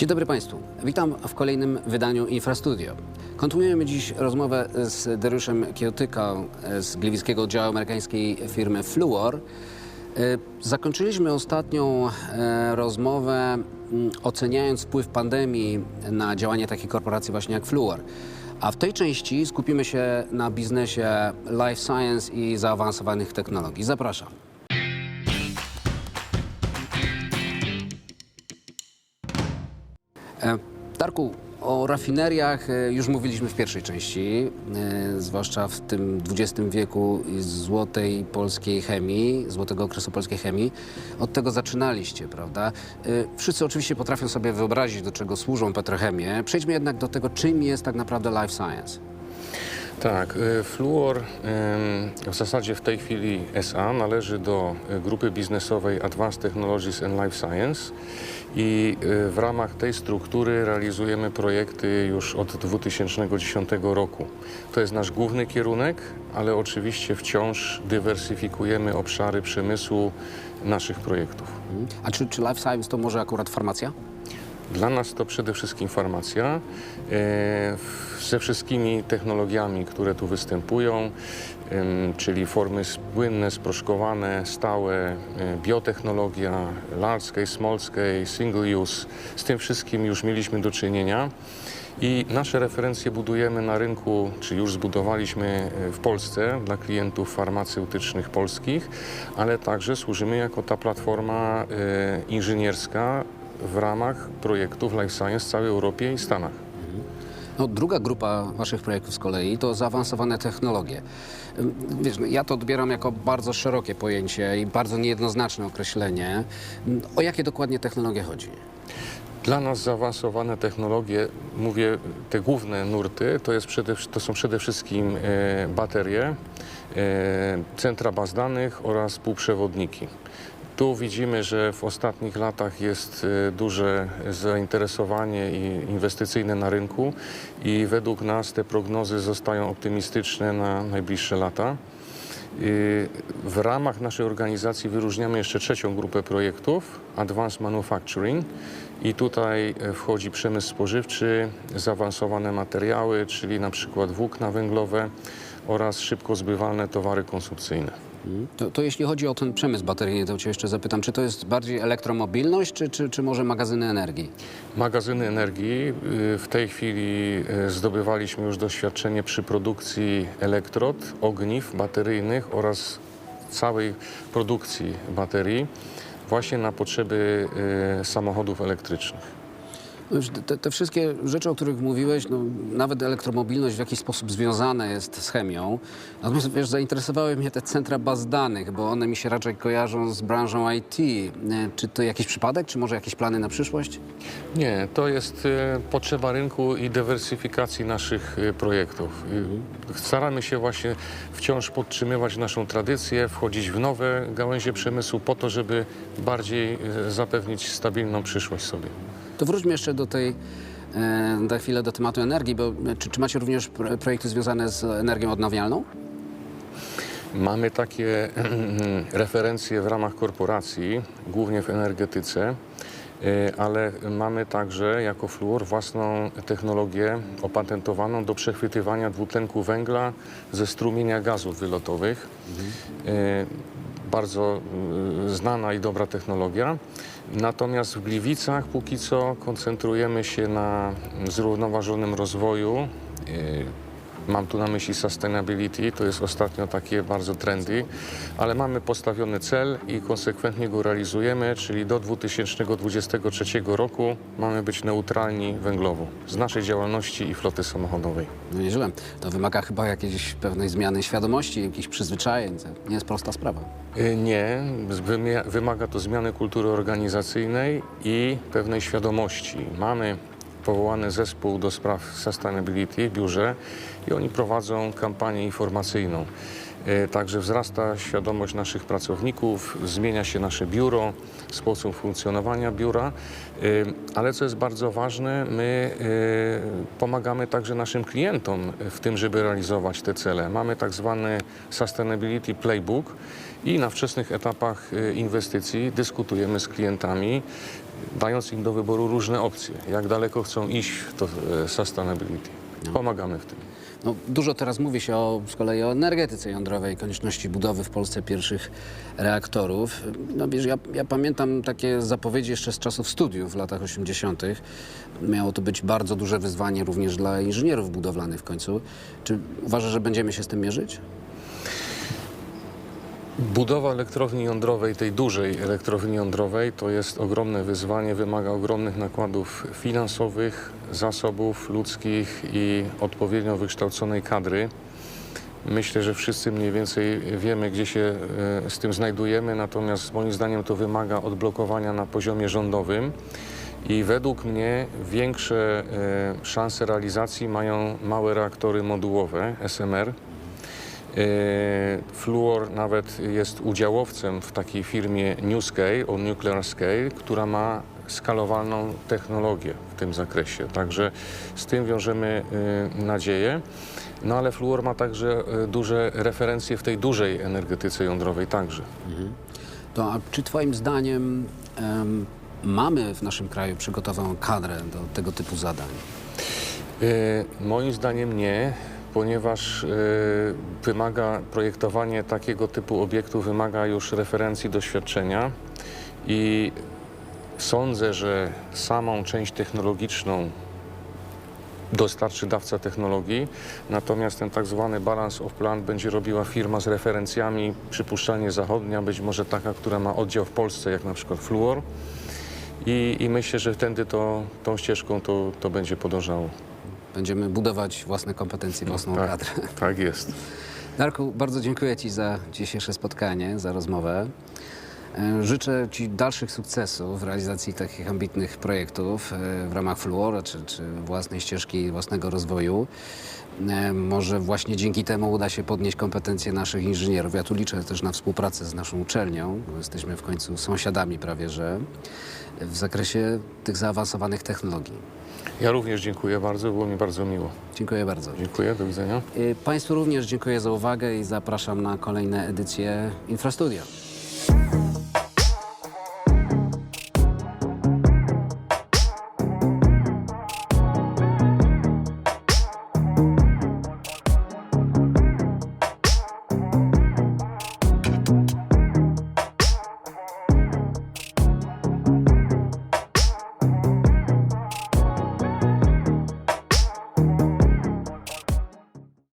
Dzień dobry Państwu. Witam w kolejnym wydaniu Infrastudio. Kontynuujemy dziś rozmowę z Dariuszem Kiełtyką z gliwickiego oddziału amerykańskiej firmy Fluor. E, Zakończyliśmy ostatnią e, rozmowę mm, oceniając wpływ pandemii na działanie takiej korporacji właśnie jak Fluor. A w tej części skupimy się na biznesie life science i zaawansowanych technologii. Zapraszam. Darku, o rafineriach e, już mówiliśmy w pierwszej części, e, zwłaszcza w tym XX wieku złotej polskiej chemii, złotego okresu polskiej chemii. Od tego zaczynaliście, prawda? E, Wszyscy oczywiście potrafią sobie wyobrazić, do czego służą petrochemie. Przejdźmy jednak do tego, czym jest tak naprawdę life science. Tak, y, Fluor ym, w zasadzie w tej chwili SA należy do y, grupy biznesowej Advanced Technologies and Life Science i y, w ramach tej struktury realizujemy projekty już od 2010 roku. To jest nasz główny kierunek, ale oczywiście wciąż dywersyfikujemy obszary przemysłu naszych projektów. Mhm. A czy, czy life science to może akurat farmacja? Dla nas to przede wszystkim farmacja e, ze wszystkimi technologiami, które tu występują, czyli formy płynne, sproszkowane, stałe, e, biotechnologia, large scale, small scale, single use. Z tym wszystkim już mieliśmy do czynienia. I nasze referencje budujemy na rynku, czy już zbudowaliśmy e, w Polsce dla klientów farmaceutycznych polskich, ale także służymy jako ta platforma inżynierska w ramach projektów Life Science w całej Europie i Stanach. No, druga grupa waszych projektów z kolei to zaawansowane technologie. Wiesz, no, ja to odbieram jako bardzo szerokie pojęcie i bardzo niejednoznaczne określenie. O jakie dokładnie technologie chodzi? Dla nas zaawansowane technologie, mówię te główne nurty, to, jest przede, to są przede wszystkim e, baterie, e, centra baz danych oraz półprzewodniki. Tu widzimy, że w ostatnich latach jest e, duże zainteresowanie inwestycyjne na rynku i według nas te prognozy zostają optymistyczne na najbliższe lata. Y, W ramach naszej organizacji wyróżniamy jeszcze trzecią grupę projektów, Advanced Manufacturing. I tutaj e, wchodzi przemysł spożywczy, zaawansowane materiały, czyli na przykład włókna węglowe oraz szybko zbywalne towary konsumpcyjne. Ym, To, to jeśli chodzi o ten przemysł bateryjny, to cię jeszcze zapytam, czy to jest bardziej elektromobilność, czy, czy, czy może magazyny energii? Magazyny energii. y, W tej chwili y, zdobywaliśmy już doświadczenie przy produkcji elektrod, ogniw bateryjnych oraz całej produkcji baterii właśnie na potrzeby y, samochodów elektrycznych. Te, te wszystkie rzeczy, o których mówiłeś, no, nawet elektromobilność w jakiś sposób związana jest z chemią. Natomiast wiesz, zainteresowały mnie te centra baz danych, bo one mi się raczej kojarzą z branżą IT. E, Czy to jakiś przypadek, czy może jakieś plany na przyszłość? Nie, to jest y, potrzeba rynku i dywersyfikacji naszych y, projektów. Staramy się właśnie wciąż podtrzymywać naszą tradycję, wchodzić w nowe gałęzie przemysłu po to, żeby bardziej zapewnić stabilną przyszłość sobie. To wróćmy jeszcze do tej, e, na chwilę do tematu energii, bo e, czy, czy macie również pro- projekty związane z energią odnawialną? Mamy takie referencje w ramach korporacji, głównie w energetyce, y, ale mamy także jako fluor własną technologię opatentowaną do przechwytywania dwutlenku węgla ze strumienia gazów wylotowych. Y, Bardzo y, znana i dobra technologia. Natomiast w Gliwicach póki co koncentrujemy się na zrównoważonym rozwoju y, Mam tu na myśli sustainability, to jest ostatnio takie bardzo trendy, ale mamy postawiony cel i konsekwentnie go realizujemy, czyli do 2023 roku mamy być neutralni węglowo z naszej działalności i floty samochodowej. No nieźle. To wymaga chyba jakiejś pewnej zmiany świadomości, jakichś przyzwyczajeń. To nie jest prosta sprawa. Y, Nie, wymaga to zmiany kultury organizacyjnej i pewnej świadomości. Mamy powołany zespół do spraw sustainability w biurze i oni prowadzą kampanię informacyjną. Y, Także wzrasta świadomość naszych pracowników, zmienia się nasze biuro, sposób funkcjonowania biura, Y, ale co jest bardzo ważne, my y, pomagamy także naszym klientom w tym, żeby realizować te cele. Mamy tak zwany Sustainability Playbook i na wczesnych etapach y, inwestycji dyskutujemy z klientami, dając im do wyboru różne opcje, jak daleko chcą iść w to e, sustainability. Pomagamy w tym. No, dużo teraz mówi się o, z kolei o energetyce jądrowej, konieczności budowy w Polsce pierwszych reaktorów. No wiesz, ja, ja pamiętam takie zapowiedzi jeszcze z czasów studiów w latach 80. Miało to być bardzo duże wyzwanie również dla inżynierów budowlanych w końcu. Czy uważasz, że będziemy się z tym mierzyć? Budowa elektrowni jądrowej, tej dużej elektrowni jądrowej, to jest ogromne wyzwanie, wymaga ogromnych nakładów finansowych, zasobów ludzkich i odpowiednio wykształconej kadry. Myślę, że wszyscy mniej więcej wiemy, gdzie się e, z tym znajdujemy, natomiast moim zdaniem to wymaga odblokowania na poziomie rządowym. I według mnie większe e, szanse realizacji mają małe reaktory modułowe SMR. E, Fluor nawet jest udziałowcem w takiej firmie NewScale, o Nuclear Scale, która ma skalowalną technologię w tym zakresie. Także z tym wiążemy e, nadzieję. No ale fluor ma także e, duże referencje w tej dużej energetyce jądrowej także. To a czy Twoim zdaniem em, mamy w naszym kraju przygotowaną kadrę do tego typu zadań? Moim zdaniem nie, ponieważ e, wymaga projektowanie takiego typu obiektu wymaga już referencji doświadczenia i sądzę, że samą część technologiczną dostarczy dawca technologii, natomiast ten tak zwany balance of plant będzie robiła firma z referencjami, przypuszczalnie zachodnia, być może taka, która ma oddział w Polsce, jak na przykład Fluor. I, i myślę, że wtedy to, tą ścieżką to, to będzie podążało. Będziemy budować własne kompetencje, własną tak, kadrę. tak jest. Darku, bardzo dziękuję Ci za dzisiejsze spotkanie, za rozmowę. E, Życzę Ci dalszych sukcesów w realizacji takich ambitnych projektów e, w ramach Fluora czy, czy własnej ścieżki, własnego rozwoju. E, Może właśnie dzięki temu uda się podnieść kompetencje naszych inżynierów. Ja tu liczę też na współpracę z naszą uczelnią, bo jesteśmy w końcu sąsiadami prawie, że w zakresie tych zaawansowanych technologii. Ja również dziękuję bardzo, było mi bardzo miło. Dziękuję bardzo. Dziękuję, do widzenia. Y, Państwu również dziękuję za uwagę i zapraszam na kolejne edycje Infrastudio.